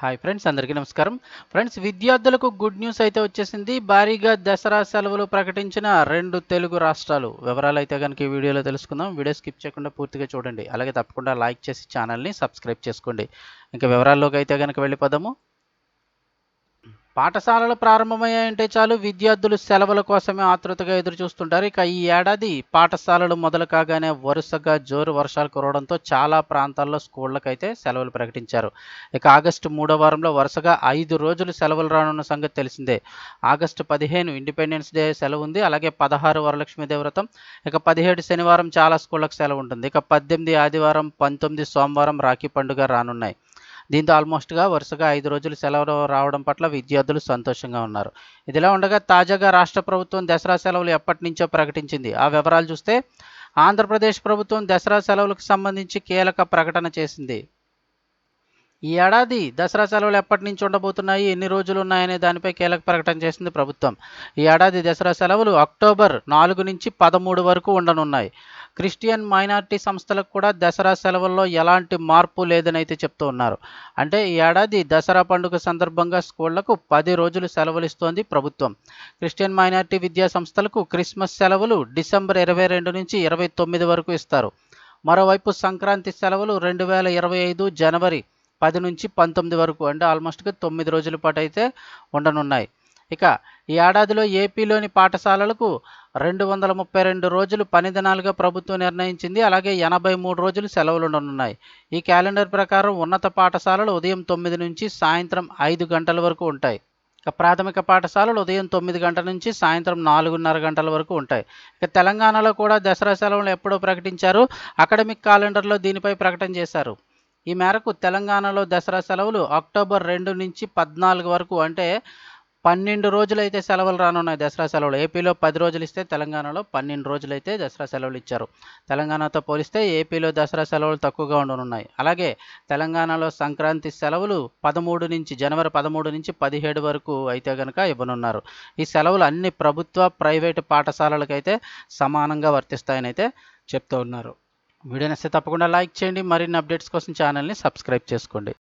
Hi friends అందరికీ నమస్కారం. Friends విద్యార్థులకు గుడ్ న్యూస్ అయితే వచ్చేసింది. భారీగా దసరా సెలవులు ప్రకటించిన రెండు తెలుగు రాష్ట్రాలు. వివరాలు అయితే కనుక ఈ వీడియోలో తెలుసుకుందాం. వీడియో స్కిప్ చేయకుండా పూర్తిగా చూడండి. అలాగే తప్పకుండా లైక్ చేసి ఛానల్ని సబ్స్క్రైబ్ చేసుకోండి. ఇంకా వివరాల్లోకి అయితే కనుక వెళ్ళిపోదాము. పాఠశాలలు ప్రారంభమయ్యాయంటే చాలు విద్యార్థులు సెలవుల కోసమే ఆతృతగా ఎదురు చూస్తుంటారు ఇక ఈ ఏడాది పాఠశాలలు మొదలు కాగానే వరుసగా జోరు వర్షాలు కురవడంతో చాలా ప్రాంతాల్లో స్కూళ్ళకైతే సెలవులు ప్రకటించారు. ఇక ఆగస్టు మూడో వారంలో వరుసగా ఐదు రోజులు సెలవులు రానున్న సంగతి తెలిసిందే. ఆగస్టు పదిహేను ఇండిపెండెన్స్ డే సెలవు ఉంది. అలాగే పదహారు వరలక్ష్మీదేవి వ్రతం ఇక పదిహేడు శనివారం చాలా స్కూళ్ళకు సెలవు ఉంటుంది. ఇక పద్దెనిమిది ఆదివారం పంతొమ్మిది సోమవారం రాఖీ పండుగ రానున్నాయి. దీంతో ఆల్మోస్ట్గా వరుసగా ఐదు రోజులు సెలవులు రావడం పట్ల విద్యార్థులు సంతోషంగా ఉన్నారు. ఇదిలా ఉండగా తాజాగా రాష్ట్ర ప్రభుత్వం దసరా సెలవులు ఎప్పటి నుంచో ప్రకటించింది. ఆ వివరాలు చూస్తే ఆంధ్రప్రదేశ్ ప్రభుత్వం దసరా సెలవులకు సంబంధించి కీలక ప్రకటన చేసింది. ఈ ఏడాది దసరా సెలవులు ఎప్పటి నుంచి ఉండబోతున్నాయి ఎన్ని రోజులు ఉన్నాయనే దానిపై కీలక ప్రకటన చేసింది ప్రభుత్వం. ఈ ఏడాది దసరా సెలవులు అక్టోబర్ నాలుగు నుంచి పదమూడు వరకు ఉండనున్నాయి. క్రిస్టియన్ మైనార్టీ సంస్థలకు కూడా దసరా సెలవుల్లో ఎలాంటి మార్పు లేదని అయితే చెప్తూ ఉన్నారు. అంటే ఈ ఏడాది దసరా పండుగ సందర్భంగా స్కూళ్ళకు పది రోజులు సెలవులు ఇస్తోంది ప్రభుత్వం. క్రిస్టియన్ మైనార్టీ విద్యా సంస్థలకు క్రిస్మస్ సెలవులు డిసెంబర్ ఇరవై రెండు నుంచి ఇరవై తొమ్మిది వరకు ఇస్తారు. మరోవైపు సంక్రాంతి సెలవులు రెండు వేల ఇరవై ఐదు జనవరి పది నుంచి పంతొమ్మిది వరకు అంటే ఆల్మోస్ట్గా తొమ్మిది రోజుల పాటు అయితే ఉండనున్నాయి. ఇక ఈ ఏడాదిలో ఏపీలోని పాఠశాలలకు రెండు వందల ముప్పై రెండు రోజులు పని దినాలుగా ప్రభుత్వం నిర్ణయించింది. అలాగే ఎనభై మూడు రోజులు సెలవులు ఉండనున్నాయి. ఈ క్యాలెండర్ ప్రకారం ఉన్నత పాఠశాలలు ఉదయం తొమ్మిది నుంచి సాయంత్రం ఐదు గంటల వరకు ఉంటాయి. ఇక ప్రాథమిక పాఠశాలలు ఉదయం తొమ్మిది గంటల నుంచి సాయంత్రం నాలుగున్నర గంటల వరకు ఉంటాయి. ఇక తెలంగాణలో కూడా దసరా సెలవులు ఎప్పుడో ప్రకటించారు. అకాడమిక్ క్యాలెండర్లో దీనిపై ప్రకటన చేశారు. ఈ మేరకు తెలంగాణలో దసరా సెలవులు అక్టోబర్ రెండు నుంచి పద్నాలుగు వరకు అంటే పన్నెండు రోజులు అయితే సెలవులు రానున్నాయి దసరా సెలవులు. ఏపీలో పది రోజులు ఇస్తే తెలంగాణలో పన్నెండు రోజులు అయితే దసరా సెలవులు ఇచ్చారు. తెలంగాణతో పోలిస్తే ఏపీలో దసరా సెలవులు తక్కువగా ఉండనున్నాయి. అలాగే తెలంగాణలో సంక్రాంతి సెలవులు పదమూడు నుంచి జనవరి పదమూడు నుంచి పదిహేడు వరకు అయితే కనుక ఇవ్వనున్నారు. ఈ సెలవులు అన్ని ప్రభుత్వ ప్రైవేటు పాఠశాలలకైతే సమానంగా వర్తిస్తాయని అయితే చెప్తూ ఉన్నారు. వీడియో నచ్చితే తప్పకుండా లైక్ చేయండి. మరిన్ని అప్డేట్స్ కోసం ఛానల్ని సబ్స్క్రైబ్ చేసుకోండి.